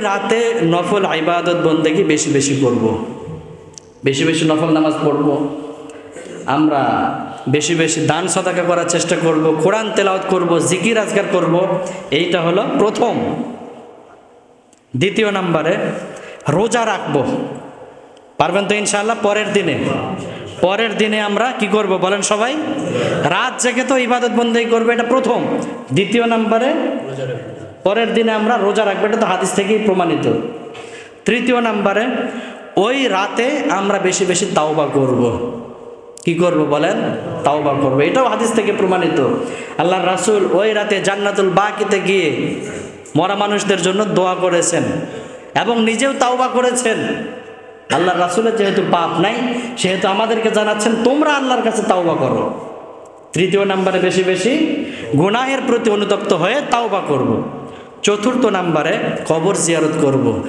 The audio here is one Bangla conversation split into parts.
রাতে নফল ইবাদত বন্দেগি বেশি বেশি করব। বেশি বেশি নফল নামাজ পড়ব। আমরা বেশি বেশি দান সদাকা করার চেষ্টা করব, কোরআন তেলাওয়াত করব, জিকির আজগার করব। এইটা হলো প্রথম। দ্বিতীয় নাম্বারে রোজা রাখব। পারবেন তো ইনশাআল্লাহ পরের দিনে। পরের দিনে আমরা কি করব বলেন সবাই? রাত জেগে তো ইবাদত বন্দেই করবে, এটা প্রথম। দ্বিতীয় নাম্বারে পরের দিনে আমরা রোজা রাখব, এটা তো হাদিস থেকেই প্রমাণিত। তৃতীয় নাম্বারে, ওই রাতে আমরা বেশি বেশি তাওবা করব। কি করব বলেন? তাওবা করব। এটাও হাদিস থেকে প্রমাণিত। আল্লাহ রাসুল ওই রাতে জান্নাতুল বাকিতে গিয়ে মরা মানুষদের জন্য দোয়া করেছেন এবং নিজেও তাওবা করেছেন। আল্লাহ রাসূলের যেহেতু পাপ নাই, সেহেতু আমাদেরকে জানাচ্ছেন, তোমরা আল্লাহর কাছে তাওবা করো। তৃতীয় নাম্বারে বেশি বেশি গুনাহের প্রতি অনুতপ্ত হয়ে তাওবা করব। চতুর্থ নাম্বারে কবর জিয়ারত করব।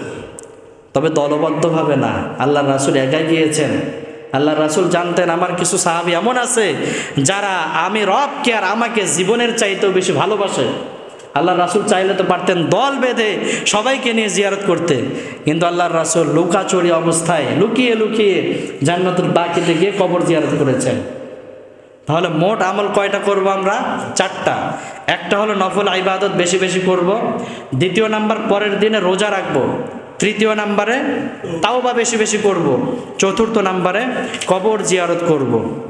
তবে দলবদ্ধভাবে না। আল্লাহ রাসুল একাই গিয়েছেন। আল্লাহ রাসুল জানতেন আমার কিছু সাহাবি এমন আছে যারা আমি রবকে আর আমাকে জীবনের চাইতেও বেশি ভালোবাসে। আল্লাহ রাসুল চাইলে তো পারতেন দল বেঁধে সবাইকে নিয়ে জিয়ারত করতে। কিন্তু আল্লাহর রাসুল লুকাচুরি অবস্থায় লুকিয়ে লুকিয়ে জান্নাতুল বাকিতে গিয়ে কবর জিয়ারত করেছেন। তাহলে মোট আমল কয়টা করব আমরা? চারটা। একটা হলো নফল ইবাদত, বেশি বেশি করব। দ্বিতীয় নাম্বার পরের দিনে রোজা রাখব। তৃতীয় নাম্বারে তাও বা বেশি বেশি করব। চতুর্থ নাম্বারে কবর জিয়ারত করব।